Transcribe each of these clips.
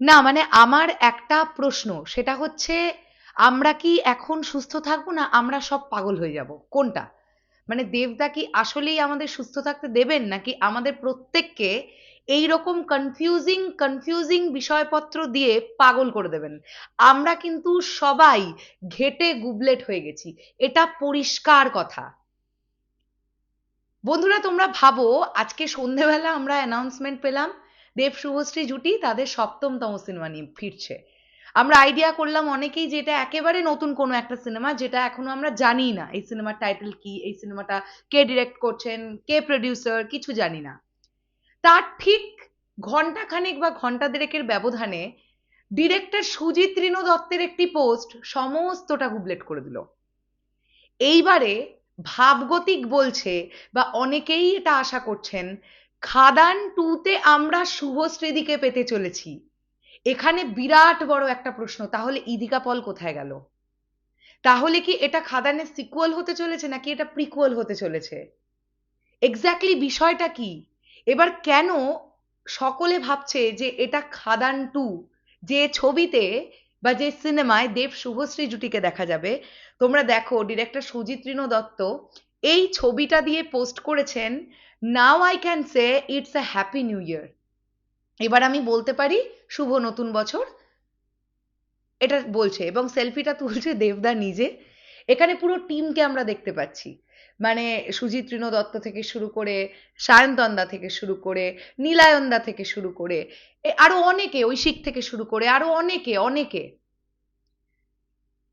না মানে আমার একটা প্রশ্ন, সেটা হচ্ছে, আমরা কি এখন সুস্থ থাকব না আমরা সব পাগল হয়ে যাব? কোনটা? মানে দেবদা কি আসলেই আমাদের সুস্থ থাকতে দেবেন, নাকি আমাদের প্রত্যেককে এই রকম কনফিউজিং কনফিউজিং বিষয়পত্র দিয়ে পাগল করে দেবেন? আমরা কিন্তু সবাই ঘেটে গুবলেট হয়ে গেছি, এটা পরিষ্কার কথা। বন্ধুরা, তোমরা ভাবো, আজকে সন্ধেবেলা আমরা অ্যানাউন্সমেন্ট পেলাম দেব শুভশ্রী জুটি তাদের সপ্তমতম সিনেমা নিয়ে ফিরছে। আমরা আইডিয়া করলাম অনেকেই যে এটা একেবারে নতুন কোনো একটা সিনেমা যেটা এখনও আমরা জানি না। এই সিনেমার টাইটেল কি? এই সিনেমাটা কে ডিরেক্ট করছেন? কে প্রডিউসার কিছু জানি না। তার ঠিক ঘণ্টা খানেক বা ঘণ্টা দেড়েকের ব্যবধানে ডিরেক্টর সুজিত রিনো দত্তের একটি পোস্ট সমস্তটা গুবলেট করে দিল। এইবারে ভাবগতিক বলছে বা অনেকেই এটা আশা করছেন খাদান টুতে আমরা শুভশ্রীদিকে পেতে চলেছি। এখানে বিরাট বড় একটা প্রশ্ন, তাহলে ইদিকা পল কোথায় গেল? তাহলে কি এটা খাদানের সিকুয়াল হতে চলেছে নাকি এটা প্রিকুয়াল হতে চলেছে? এক্স্যাক্টলি বিষয়টা কি? এবার কেন সকলে ভাবছে যে এটা খাদান টু, যে ছবিতে বা যে সিনেমায় দেব শুভশ্রী জুটিকে দেখা যাবে? তোমরা দেখো ডিরেক্টর সুজিত দত্ত এই ছবিটা দিয়ে পোস্ট করেছেন now I can say it's a happy new year এবার আমি বলতে পারি, শুভ নতুন বছর। এটা বলছে এবং সেলফিটা তুলছে দেবদা নিজে। এখানে পুরো টিমকে আমরা দেখতে পাচ্ছি। মানে সুজিত ঋণ দত্ত থেকে শুরু করে, সায়ন্তন্দা থেকে শুরু করে, নীলায়ন্দা থেকে শুরু করে আরও অনেকে, ঐশিক থেকে শুরু করে, আরও অনেকে অনেকে।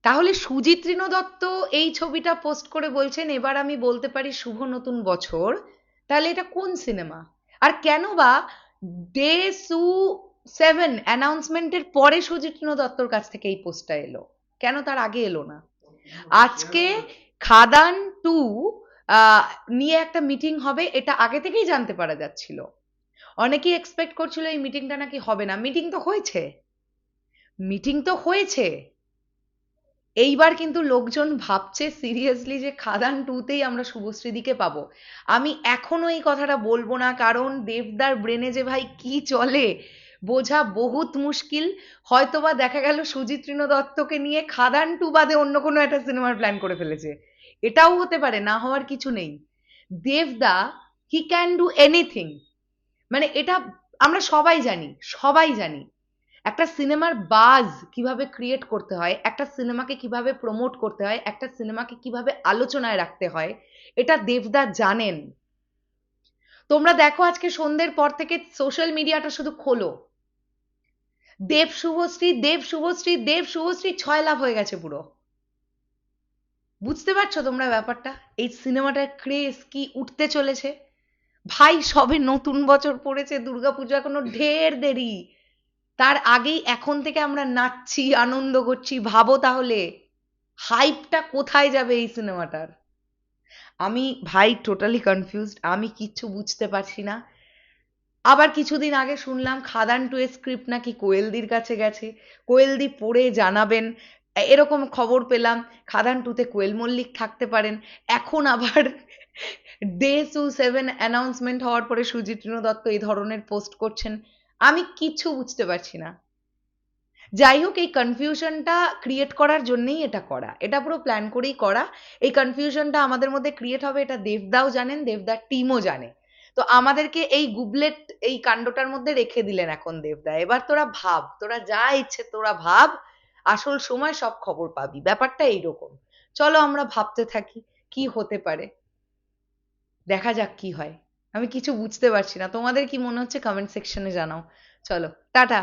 তাহলে সুজিত ঋণ দত্ত এই ছবিটা পোস্ট করে বলছেন, এবার আমি বলতে পারি শুভ নতুন বছর, তাহলে এটা কোন সিনেমা? আর কেন বা ডে সু সেভেন অ্যানাউন্সমেন্টের পরে সুজিত দত্তর কাছ থেকে এই পোস্টটা এলো। কেন তার আগে এলো না? আজকে খাদান টু নিয়ে একটা মিটিং হবে, এটা আগে থেকেই জানতে পারা যাচ্ছিল। অনেকেই এক্সপেক্ট করছিল এই মিটিংটা নাকি হবে না। মিটিং তো হয়েছে। মিটিং তো হয়েছে। এইবার কিন্তু লোকজন ভাবছে সিরিয়াসলি যে খাদান টুতেই আমরা শুভশ্রীদিকে পাবো। আমি এখনও এই কথাটা বলব না, কারণ দেবদার ব্রেনে যে ভাই কি চলে, বোঝা বহুত মুশকিল। হয়তোবা দেখা গেল সুজিত দত্তকে নিয়ে খাদান টু বাদে অন্য কোনো একটা সিনেমার প্ল্যান করে ফেলেছে। এটাও হতে পারে, না হওয়ার কিছু নেই। দেবদা হি ক্যান ডু এনিথিং মানে এটা আমরা সবাই জানি সবাই জানি। একটা সিনেমার বাজ কীভাবে ক্রিয়েট করতে হয়, একটা সিনেমাকে কীভাবে প্রমোট করতে হয়, একটা সিনেমাকে কীভাবে আলোচনায় রাখতে হয়, এটা দেবদা জানেন। তোমরা দেখো আজকে সন্ধ্যের পর থেকে সোশ্যাল মিডিয়াটা শুধু খোলো। দেব শুভশ্রী দেব শুভশ্রী দেব শুভশ্রী, ছয় লাভ হয়ে গেছে পুরো। বুঝতে পারছ তোমরা ব্যাপারটা? এই সিনেমাটার ক্রেজ কি উঠতে চলেছে? ভাই, সবে নতুন বছর পড়েছে, দুর্গাপুজো এখনও ঢের দেরি। তার আগেই এখন থেকে আমরা নাচছি, আনন্দ করছি। ভাবো তাহলে হাইপটা কোথায় যাবে এই সিনেমাটার? আমি ভাই টোটালি কনফিউজড আমি কিচ্ছু বুঝতে পারছি না। আবার কিছুদিন আগে শুনলাম খাদান টু এর স্ক্রিপ্ট নাকি কোয়েলদির কাছে গেছে। কোয়েলদি পড়ে জানাবেন। এরকম খবর পেলাম, খাদান টুতে কোয়েল মল্লিক থাকতে পারেন। এখন আবার ডে টু সেভেন অ্যানাউন্সমেন্ট হওয়ার পরে সুজিত দত্ত এই ধরনের পোস্ট করছেন। আমি কিছু বুঝতে পারছি না। যাই হোক এই কনফিউশনটা ক্রিয়েট করার জন্যই এটা করা। এটা পুরো প্ল্যান করেই করা। এই কনফিউশনটা আমাদের মধ্যে ক্রিয়েট হবে, এটা দেবদাও জানেন, দেবদার টিমও জানে। তো আমাদেরকে এই গুবলেট, এই কাণ্ডটার মধ্যে রেখে দিলেন এখন দেবদা। এবার তোরা ভাব, তোরা যা ইচ্ছে তোরা ভাব, আসল সময় সব খবর পাবি। ব্যাপারটা এইরকম। চলো আমরা ভাবতে থাকি, কি হতে পারে? দেখা যাক কি হয়। আমি কিছু বুঝতে পারছি না। তোমাদের কি মনে হচ্ছে? কমেন্ট সেকশনে জানাও। চলো টাটা!